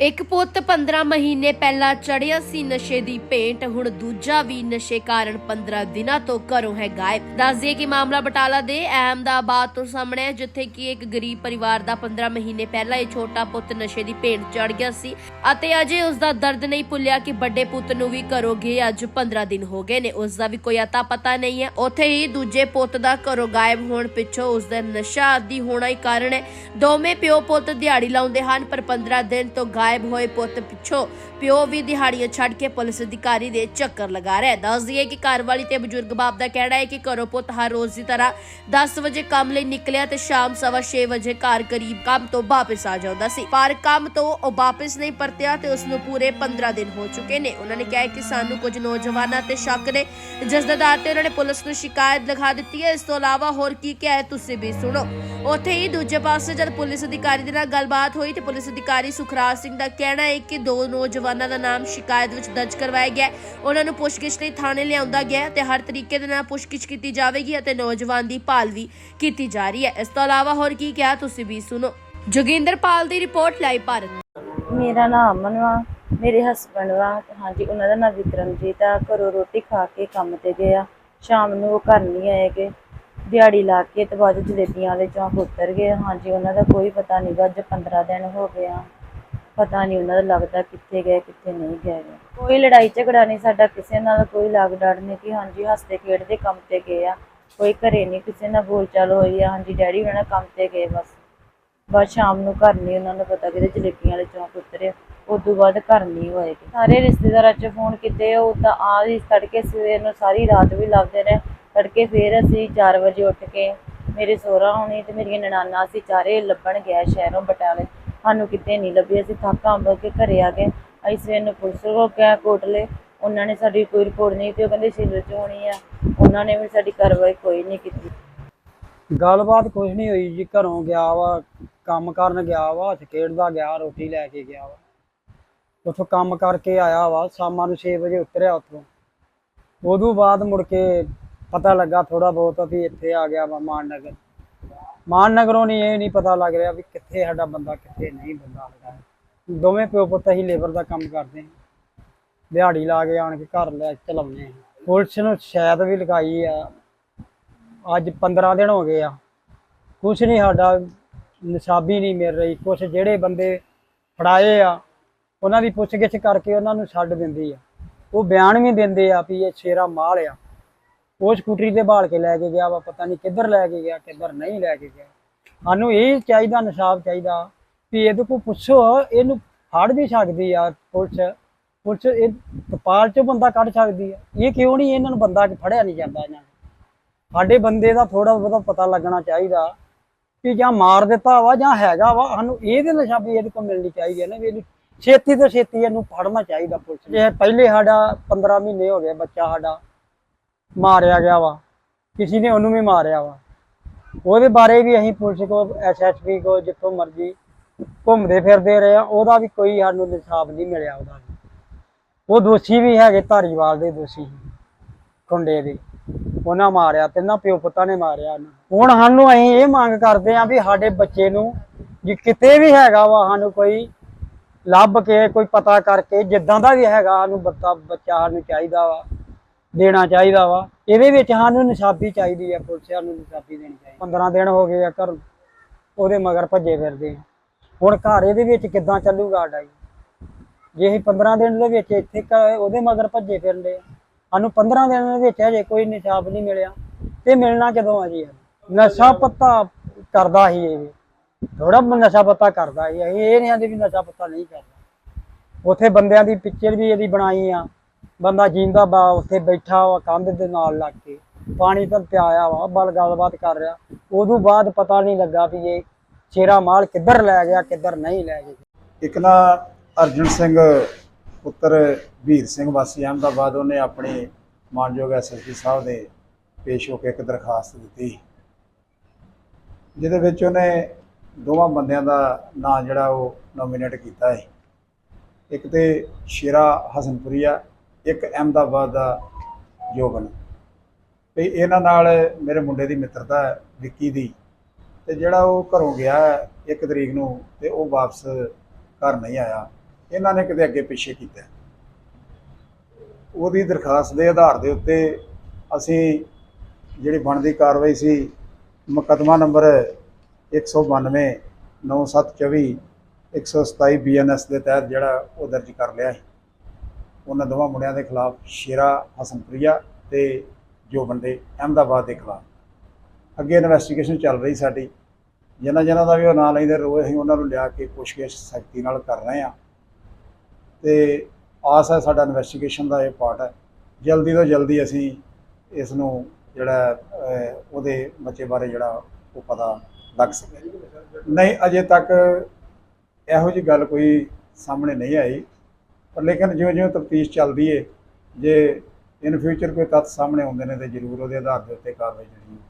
ਇੱਕ ਪੁੱਤ 15 ਮਹੀਨੇ ਪਹਿਲਾਂ ਚੜਿਆ ਸੀ ਨਸ਼ੇ ਦੀ ਭੇਂਟ, ਹੁਣ ਦੂਜਾ ਵੀ ਨਸ਼ੇ ਕਾਰਨ 15 ਦਿਨਾਂ ਤੋਂ ਘਰੋਂ ਹੈ ਗਾਇਬ। ਦੱਸਦੀਏ ਕਿ ਮਾਮਲਾ ਬਟਾਲਾ ਦੇ ਅਹਿਮਦਾਬਾਦ ਤੋਂ ਸਾਹਮਣੇ ਹੈ, ਜਿੱਥੇ ਕਿ ਇੱਕ ਗਰੀਬ ਪਰਿਵਾਰ ਦਾ 15 ਮਹੀਨੇ ਪਹਿਲਾਂ ਇਹ ਛੋਟਾ ਪੁੱਤ ਨਸ਼ੇ ਦੀ ਭੇਂਟ ਚੜ ਗਿਆ ਸੀ ਅਤੇ ਅਜੇ ਉਸ ਦਾ ਦਰਦ ਨਹੀਂ ਭੁੱਲਿਆ ਕਿ ਵੱਡੇ ਪੁੱਤ ਨੂੰ ਵੀ ਘਰੋਂ ਗਏ ਅੱਜ 15 ਦਿਨ ਹੋ ਗਏ ਨੇ। ਉਸ ਦਾ ਵੀ ਕੋਈ ਅਤਾ ਪਤਾ ਨਹੀਂ ਹੈ। ਉੱਥੇ ਹੀ ਦੂਜੇ ਪੁੱਤ ਦਾ ਘਰੋਂ ਗਾਇਬ ਹੋਣ ਪਿੱਛੋਂ ਉਸ ਦਾ ਨਸ਼ਾ ਆਦੀ ਹੋਣਾ ਹੀ ਕਾਰਨ ਹੈ। ਦੋਵੇਂ ਪਿਓ ਪੁੱਤ ਦਿਹਾੜੀ ਲਾਉਂਦੇ ਹਨ, ਪਰ 15 ਦਿਨ ਤੋਂ ਗਾਇਬ ਹੋਏ ਪੁੱਤ ਪਿੱਛੋਂ ਪਿਓ ਵੀ ਦਿਹਾੜੀਆਂ ਛੱਡ ਕੇ ਪੁਲਿਸ ਅਧਿਕਾਰੀ ਦੇ ਚੱਕਰ ਲਗਾ ਰਿਹਾ ਹੈ। ਦੱਸ ਦਈਏ ਕਿ ਘਰ ਤੇ ਬਜ਼ੁਰਗ ਬਾਪ ਦਾ ਕਹਿਣਾ ਹੈ ਕਿ ਘਰੋਂ ਪੁੱਤ ਹਰ ਰੋਜ਼ ਦੀ ਤਰ੍ਹਾਂ 10 ਵਜੇ ਕੰਮ ਲਈ ਨਿਕਲਿਆ ਤੇ ਸ਼ਾਮ ਸਵਾ ਵਜੇ ਘਰ ਕਰੀਬ ਕੰਮ ਤੋਂ ਵਾਪਸ ਆ ਜਾਂਦਾ ਸੀ। ਪਰ ਕੰਮ ਤੋਂ ਉਹ ਵਾਪਸ ਨਹੀਂ ਪਰਤਿਆ ਤੇ ਉਸ ਨੂੰ ਪੂਰੇ 15 ਦਿਨ ਹੋ ਚੁੱਕੇ ਨੇ। ਉਹਨਾਂ ਨੇ ਕਿਹਾ ਕਿ ਸਾਨੂੰ ਕੁਝ ਨੌਜਵਾਨਾਂ ਤੇ ਸ਼ੱਕ ਨੇ, ਜਿਸ ਦੇ ਆਧਾਰ ਤੇ ਉਹਨਾਂ ਨੇ ਪੁਲਿਸ ਨੂੰ ਸ਼ਿਕਾਇਤ ਲਿਖਾ ਦਿੱਤੀ ਹੈ। ਇਸ ਤੋਂ ਇਲਾਵਾ ਹੋਰ ਕੀ ਕਿਹਾ ਹੈ ਤੁਸੀਂ ਵੀ ਸੁਣੋ। ਉੱਥੇ ਹੀ ਦੂਜੇ ਪਾਸੇ ਜਦ ਪੁਲਿਸ ਅਧਿਕਾਰੀ ਦੇ ਨਾਲ ਗੱਲਬਾਤ ਹੋਈ ਤੇ ਪੁਲਿਸ ਅਧਿਕਾਰੀ ਸੁਖਰਾਜ ਸਿੰਘ ਦਾ ਕਹਿਣਾ ਹੈ ਕਿ ਦੋ ਨੌਜਵਾਨਾਂ ਦਾ ਨਾਮ ਸ਼ਿਕਾਇਤ ਵਿੱਚ ਦਰਜ ਕਰਵਾਇਆ ਗਿਆ ਉਹਨਾਂ ਨੂੰ ਪੁੱਛਗਿੱਛ ਲਈ ਥਾਣੇ ਲਿਆਉਂਦਾ ਗਿਆ ਤੇ ਹਰ ਤਰੀਕੇ ਦੇ ਨਾਲ ਪੁੱਛਗਿੱਛ ਕੀਤੀ ਜਾਵੇਗੀ ਅਤੇ ਨੌਜਵਾਨ ਦੀ ਭਾਲ ਵੀ ਕੀਤੀ ਜਾ ਰਹੀ ਹੈ। ਇਸ ਤੋਂ ਇਲਾਵਾ ਹੋਰ ਕੀ ਕਿਹਾ ਤੁਸੀਂ ਵੀ ਸੁਣੋ। ਜੋਗਿੰਦਰ ਦੀ ਰਿਪੋਰਟ ਲਾਈਵ ਭਾਰਤ। ਮੇਰਾ ਨਾਮ ਅਮਨ ਵਾ ਮੇਰੇ ਹਸਬੰਡ ਵਾ। ਹਾਂਜੀ, ਉਹਨਾਂ ਦਾ ਨਾਮ ਵਿਕਰਮਜੀਤ ਆ। ਘਰੋਂ ਰੋਟੀ ਖਾ ਕੇ ਕੰਮ ਤੇ ਗਏ ਆ। ਸ਼ਾਮ ਨੂੰ ਉਹ ਘਰ ਨਹੀਂ ਆਏਗੇ ਦਿਹਾੜੀ ਲਾ ਕੇ ਤੇ ਬਾਅਦ ਜਲੇਬੀਆਂ ਵਾਲੇ ਚੌਂਕ ਉਤਰ ਗਏ ਹਾਂਜੀ, ਉਹਨਾਂ ਦਾ ਕੋਈ ਪਤਾ ਨਹੀਂ ਅੱਜ 15 ਦਿਨ ਹੋ ਗਏ ਆ। ਪਤਾ ਨਹੀਂ ਉਹਨਾਂ ਦਾ ਲੱਗਦਾ ਕਿੱਥੇ ਗਏ, ਕਿੱਥੇ ਨਹੀਂ ਗਏ। ਕੋਈ ਲੜਾਈ ਝਗੜਾ ਨਹੀਂ, ਸਾਡਾ ਕਿਸੇ ਨਾਲ ਕੋਈ ਲਾਗ ਡਾਟ ਨਹੀਂ ਕਿ ਹਾਂਜੀ ਹੱਸਦੇ ਖੇਡਦੇ ਕੰਮ ਤੇ ਗਏ ਆ। ਕੋਈ ਘਰੇ ਨਹੀਂ, ਕਿਸੇ ਨਾਲ ਬੋਲਚਾਲ ਹੋਈ ਆ, ਹਾਂਜੀ ਡੈਡੀ ਉਹਨਾਂ ਕੰਮ ਤੇ ਗਏ ਬਸ। ਬਸ ਸ਼ਾਮ ਨੂੰ ਘਰ ਨਹੀਂ ਉਹਨਾਂ ਨੂੰ ਪਤਾ ਕਿਤੇ ਜਲੇਬੀਆਂ ਵਾਲੇ ਚੌਂਕ ਉਤਰੇ। ਉਦੋਂ ਬਾਅਦ ਘਰ ਨਹੀਂ ਹੋਏਗੀ ਸਾਰੇ ਰਿਸ਼ਤੇਦਾਰਾਂ 'ਚ ਫੋਨ ਕੀਤੇ, ਉਹ ਤਾਂ ਆ ਹੀ ਤੜਕੇ ਸਵੇਰ ਨੂੰ, ਸਾਰੀ ਰਾਤ ਵੀ ਲੱਭਦੇ ਨੇ ਤੜਕੇ ਫੇਰ ਅਸੀਂ 4 ਵਜੇ ਉੱਠ ਕੇ, ਮੇਰੇ ਸਹੁਰਾ ਹੋਣੀ ਤੇ ਮੇਰੀਆਂ ਨਨਾਨਾ ਅਸੀਂ ਚਾਰੇ ਲੱਭਣ ਗਿਆ ਸ਼ਹਿਰੋਂ ਬਟਾਲੇ। ਸਾਨੂੰ ਕਿਤੇ ਨਹੀਂ ਲੱਭੀ। ਅਸੀਂ ਥੱਕ ਅੰਬ ਕੇ ਘਰੇ ਆ ਗਏ। ਅਸੀਂ ਸਵੇਰ ਨੂੰ ਪੁਲਿਸ ਕੋਲ ਗਏ, ਕੋਟਲੇ। ਉਹਨਾਂ ਨੇ ਸਾਡੀ ਕੋਈ ਰਿਪੋਰਟ ਨਹੀਂ ਤੇ ਉਹ ਕਹਿੰਦੇ ਸਿਵਲ 'ਚ ਹੋਣੀ ਆ। ਉਹਨਾਂ ਨੇ ਵੀ ਸਾਡੀ ਕਾਰਵਾਈ ਕੋਈ ਨਹੀਂ ਕੀਤੀ। ਗੱਲਬਾਤ ਕੁਝ ਨਹੀਂ ਹੋਈ ਜੀ। ਘਰੋਂ ਗਿਆ ਵਾ, ਕੰਮ ਕਰਨ ਗਿਆ ਵਾ, ਹੱਥ ਖੇਡਦਾ ਗਿਆ, ਰੋਟੀ ਲੈ ਕੇ ਗਿਆ ਵਾ। ਉੱਥੋਂ ਕੰਮ ਕਰਕੇ ਆਇਆ ਵਾ, ਸ਼ਾਮਾਂ ਨੂੰ 6 ਵਜੇ ਉਤਰਿਆ ਉੱਥੋਂ। ਉਦੋਂ ਬਾਅਦ ਮੁੜ ਕੇ ਪਤਾ ਲੱਗਾ ਥੋੜਾ ਬਹੁਤ ਵੀ ਇੱਥੇ ਆ ਗਿਆ ਵਾ ਮਾਨਨਗਰ ਮਾਨਨਗਰੋਂ ਨਹੀਂ, ਇਹ ਨਹੀਂ ਪਤਾ ਲੱਗ ਰਿਹਾ ਵੀ ਕਿੱਥੇ ਸਾਡਾ ਬੰਦਾ, ਕਿੱਥੇ ਨਹੀਂ ਬੰਦਾ ਹੈਗਾ। ਦੋਵੇਂ ਪਿਓ ਪੁੱਤ ਹੀ ਲੇਬਰ ਦਾ ਕੰਮ ਕਰਦੇ ਹਾਂ। ਦਿਹਾੜੀ ਲਾ ਕੇ ਆਣ ਕੇ ਘਰ ਲੈ ਚਲਾਉਂਦੇ ਹਾਂ। ਪੁਲਿਸ ਨੂੰ ਸ਼ਾਇਦ ਵੀ ਲਗਾਈ ਆ। ਅੱਜ 15 ਦਿਨ ਹੋ ਗਏ ਆ। ਕੁਛ ਨਹੀਂ ਸਾਡਾ, ਨਿਸ਼ਾਬੀ ਨਹੀਂ ਮਿਲ ਰਹੀ। ਕੁਛ ਜਿਹੜੇ ਬੰਦੇ ਫੜਾਏ ਆ, ਉਹਨਾਂ ਦੀ ਪੁੱਛਗਿੱਛ ਕਰਕੇ ਉਹਨਾਂ ਨੂੰ ਛੱਡ ਦਿੰਦੀ ਆ। ਉਹ ਬਿਆਨ ਵੀ ਦਿੰਦੇ ਆ ਵੀ ਇਹ ਸ਼ੇਰਾ ਮਾਲ ਆ। ਉਹ ਸਕੂਟਰੀ ਤੇ ਬਾਲ ਕੇ ਲੈ ਕੇ ਗਿਆ ਵਾ, ਪਤਾ ਨਹੀਂ ਕਿੱਧਰ ਲੈ ਕੇ ਗਿਆ, ਕਿੱਧਰ ਨਹੀਂ ਲੈ ਕੇ ਗਿਆ। ਸਾਨੂੰ ਇਹ ਚਾਹੀਦਾ ਨਿਸ਼ਾਬ ਚਾਹੀਦਾ ਵੀ ਇਹਦੇ ਕੋਲ ਪੁੱਛੋ, ਇਹਨੂੰ ਫੜ ਵੀ ਸਕਦੀ ਆ ਪੁਲਿਸ ਪੁਲਿਸ ਇਹ ਕਪਾਲ ਚੋਂ ਬੰਦਾ ਕੱਢ ਸਕਦੀ ਆ। ਇਹ ਕਿਉਂ ਨਹੀਂ ਇਹਨਾਂ ਨੂੰ ਬੰਦਾ ਫੜਿਆ ਨਹੀਂ ਜਾਂਦਾ ਇਹਨਾਂ ਸਾਡੇ ਬੰਦੇ ਦਾ ਥੋੜਾ ਬਹੁਤਾ ਪਤਾ ਲੱਗਣਾ ਚਾਹੀਦਾ ਕਿ ਜਾਂ ਮਾਰ ਦਿੱਤਾ ਵਾ ਜਾਂ ਹੈਗਾ ਵਾ, ਸਾਨੂੰ ਇਹਦੇ ਨਸ਼ਾ ਵੀ ਇਹਦੇ ਕੋਲ ਮਿਲਣੀ ਚਾਹੀਦੀ ਹੈ ਨਾ ਵੀ ਇਹਨੂੰ ਛੇਤੀ ਤੋਂ ਛੇਤੀ ਇਹਨੂੰ ਫੜਨਾ ਚਾਹੀਦਾ ਪੁਲਿਸ ਜੇ ਪਹਿਲੇ ਸਾਡਾ 15 ਮਹੀਨੇ ਹੋ ਗਏ ਬੱਚਾ ਸਾਡਾ। ਮਾਰਿਆ ਗਿਆ ਵਾ। ਕਿਸੇ ਨੇ ਉਹਨੂੰ ਵੀ ਮਾਰਿਆ ਵਾ। ਉਹਦੇ ਬਾਰੇ ਵੀ ਅਸੀਂ ਪੁਲਿਸ ਕੋ ਐਸਐਸਪੀ ਕੋ ਜਿੱਥੋਂ ਮਰਜ਼ੀ ਘੁੰਮਦੇ ਫਿਰਦੇ ਰਹੇ ਆ, ਉਹਦਾ ਵੀ ਕੋਈ ਸਾਨੂੰ ਇਨਸਾਫ ਨਹੀਂ ਮਿਲਿਆ ਉਹਦਾ ਵੀ। ਉਹ ਦੋਸ਼ੀ ਵੀ ਹੈਗੇ ਧਾਰੀਵਾਲ ਦੇ ਦੋਸ਼ੀ। ਕੁੰਡੇ ਦੇ। ਉਹਨਾਂ ਮਾਰਿਆ, ਤਿੰਨਾਂ ਪਿਓ ਪੁੱਤਾਂ ਨੇ ਮਾਰਿਆ ਉਹਨੂੰ ਹੁਣ ਸਾਨੂੰ ਅਸੀਂ ਇਹ ਮੰਗ ਕਰਦੇ ਆਂ ਵੀ ਸਾਡੇ ਬੱਚੇ ਨੂੰ ਜੇ ਕਿਤੇ ਵੀ ਹੈਗਾ ਵਾ ਸਾਨੂੰ ਕੋਈ ਲੱਭ ਕੇ, ਕੋਈ ਪਤਾ ਕਰਕੇ, ਜਿੱਦਾਂ ਦਾ ਵੀ ਹੈਗਾ ਸਾਨੂੰ ਬੱਤਾ, ਬੱਚਾ ਸਾਨੂੰ ਚਾਹੀਦਾ ਵਾ। ਦੇਣਾ ਚਾਹੀਦਾ ਵਾ। ਇਹਦੇ ਵਿੱਚ ਸਾਨੂੰ ਨਿਸ਼ਾਬੀ ਚਾਹੀਦੀ ਆ ਪੁਲਿਸ ਨੂੰ ਨਿਸ਼ਾਬੀ ਦੇਣੀ ਚਾਹੀਦੀ 15 ਦਿਨ ਹੋ ਗਏ ਆ ਘਰ ਉਹਦੇ ਮਗਰ ਭੱਜੇ ਫਿਰਦੇ ਆ। ਹੁਣ ਘਰ ਇਹਦੇ ਵਿੱਚ ਕਿੱਦਾਂ ਚੱਲੂਗਾ ਸਾਡਾ ਜੀ ਜੇ ਅਸੀਂ 15 ਦਿਨ ਦੇ ਵਿੱਚ ਇੱਥੇ ਉਹਦੇ ਮਗਰ ਭੱਜੇ ਫਿਰਦੇ ਆ। ਸਾਨੂੰ 15 ਦਿਨ ਦੇ ਵਿੱਚ ਹਜੇ ਕੋਈ ਨਿਸ਼ਾਬ ਨਹੀਂ ਮਿਲਿਆ। ਤੇ ਮਿਲਣਾ ਕਦੋਂ ਆ ਜੀ? ਨਸ਼ਾ ਪੱਤਾ ਕਰਦਾ ਹੀ ਇਹ। ਥੋੜਾ ਨਸ਼ਾ ਪੱਤਾ ਕਰਦਾ ਹੀ ਅਸੀਂ ਇਹ ਨਹੀਂ ਆਂਦੇ ਵੀ ਨਸ਼ਾ ਪੱਤਾ ਨਹੀਂ ਕਰਦਾ। ਉੱਥੇ ਬੰਦਿਆਂ ਦੀ ਪਿਕਚਰ ਵੀ ਇਹਦੀ ਬਣਾਈ ਆ। ਬੰਦਾ ਜੀਂਦਾ ਬਾ, ਉੱਥੇ ਬੈਠਾ ਵਾ, ਕੰਧ ਦੇ ਨਾਲ ਲੱਗ ਕੇ। ਪਾਣੀ ਤਾਂ ਪਿਆਇਆ ਵਾ ਬਲ ਗੱਲਬਾਤ ਕਰ ਰਿਹਾ। ਉਦੋਂ ਬਾਅਦ ਪਤਾ ਨਹੀਂ ਲੱਗਾ ਵੀ ਇਹ ਸ਼ੇਰਾ ਮਾਲ ਕਿੱਧਰ ਲੈ ਗਿਆ, ਕਿੱਧਰ ਨਹੀਂ ਲੈ ਗਿਆ। ਇੱਕ ਨਾ ਅਰਜਨ ਸਿੰਘ, ਪੁੱਤਰ ਵੀਰ ਸਿੰਘ ਵਾਸੀ ਅਹਿਮਦਾਬਾਦ, ਉਹਨੇ ਆਪਣੇ ਮਾਨਯੋਗ ਐਸਐਸਪੀ ਸਾਹਿਬ ਦੇ ਪੇਸ਼ ਹੋ ਕੇ ਇੱਕ ਦਰਖਾਸਤ ਦਿੱਤੀ। ਜਿਹਦੇ ਵਿੱਚ ਉਹਨੇ ਦੋਵਾਂ ਬੰਦਿਆਂ ਦਾ ਨਾਂ ਜਿਹੜਾ ਉਹ ਨੋਮੀਨੇਟ ਕੀਤਾ ਹੈ ਇੱਕ ਤੇ ਸ਼ੇਰਾ ਹਸਨਪੁਰੀਆ ਇੱਕ ਅਹਿਮਦਾਬਾਦ ਦਾ ਜੋਬਨ ਤੇ ਇਹਨਾਂ ਨਾਲ ਮੇਰੇ ਮੁੰਡੇ ਦੀ ਮਿੱਤਰਤਾ ਹੈ, ਵਿੱਕੀ ਦੀ। ਤੇ ਜਿਹੜਾ ਉਹ ਘਰੋਂ ਗਿਆ ਹੈ ਇੱਕ ਤਰੀਕ ਨੂੰ ਤੇ ਉਹ ਵਾਪਸ ਘਰ ਨਹੀਂ ਆਇਆ। ਇਹਨਾਂ ਨੇ ਕਿਤੇ ਅੱਗੇ ਪਿੱਛੇ ਕੀਤਾ ਉਹਦੀ ਦਰਖਾਸਤ ਦੇ ਆਧਾਰ ਦੇ ਉੱਤੇ ਅਸੀਂ ਜਿਹੜੀ ਬਣਦੀ ਕਾਰਵਾਈ ਸੀ, ਮੁਕੱਦਮਾ ਨੰਬਰ 192 9724 127 ਬੀਐਨਐਸ ਦੇ ਤਹਿਤ ਜਿਹੜਾ ਉਹ ਦਰਜ ਕਰ ਲਿਆ ਸੀ। ਉਹਨਾਂ ਦੋਵਾਂ ਮੁੰਡਿਆਂ ਦੇ ਖਿਲਾਫ ਸ਼ੇਰਾ ਹਸਨਪ੍ਰਿਆ ਤੇ ਜੋ ਬੰਦੇ ਅਹਿਮਦਾਬਾਦ ਦੇ ਖਿਲਾਫ। ਅੱਗੇ ਇਨਵੈਸਟੀਗੇਸ਼ਨ ਚੱਲ ਰਹੀ ਸਾਡੀ। ਜਿਨ੍ਹਾਂ ਜਿਨ੍ਹਾਂ ਦਾ ਵੀ ਉਹ ਨਾਂ ਲੈਂਦੇ ਰੋਏ ਅਸੀਂ ਉਹਨਾਂ ਨੂੰ ਲਿਆ ਕੇ ਪੁੱਛਗਿੱਛ ਸਖਤੀ ਨਾਲ ਕਰ ਰਹੇ ਹਾਂ। ਤੇ ਆਸ ਹੈ ਸਾਡਾ ਇਨਵੈਸਟੀਗੇਸ਼ਨ ਦਾ ਇਹ ਪਾਰਟ ਹੈ। ਜਲਦੀ ਤੋਂ ਜਲਦੀ ਅਸੀਂ ਇਸ ਨੂੰ ਜਿਹੜਾ ਉਹਦੇ ਬੱਚੇ ਬਾਰੇ ਜਿਹੜਾ ਉਹ ਪਤਾ ਲੱਗ ਸਕੇ। ਨਹੀਂ, ਅਜੇ ਤੱਕ ਇਹੋ ਜਿਹੀ ਗੱਲ ਕੋਈ ਸਾਹਮਣੇ ਨਹੀਂ ਆਈ। ਪਰ ਲੇਕਿਨ ਜਿਉਂ ਜਿਉਂ ਤਫਤੀਸ਼ ਚੱਲਦੀ ਏ, ਜੇ ਇਨ ਫਿਊਚਰ ਕੋਈ ਤੱਥ ਸਾਹਮਣੇ ਆਉਂਦੇ ਨੇ, ਤੇ ਜ਼ਰੂਰ ਉਹਦੇ ਆਧਾਰ ਦੇ ਉੱਤੇ ਕਾਰਵਾਈ ਜਿਹੜੀ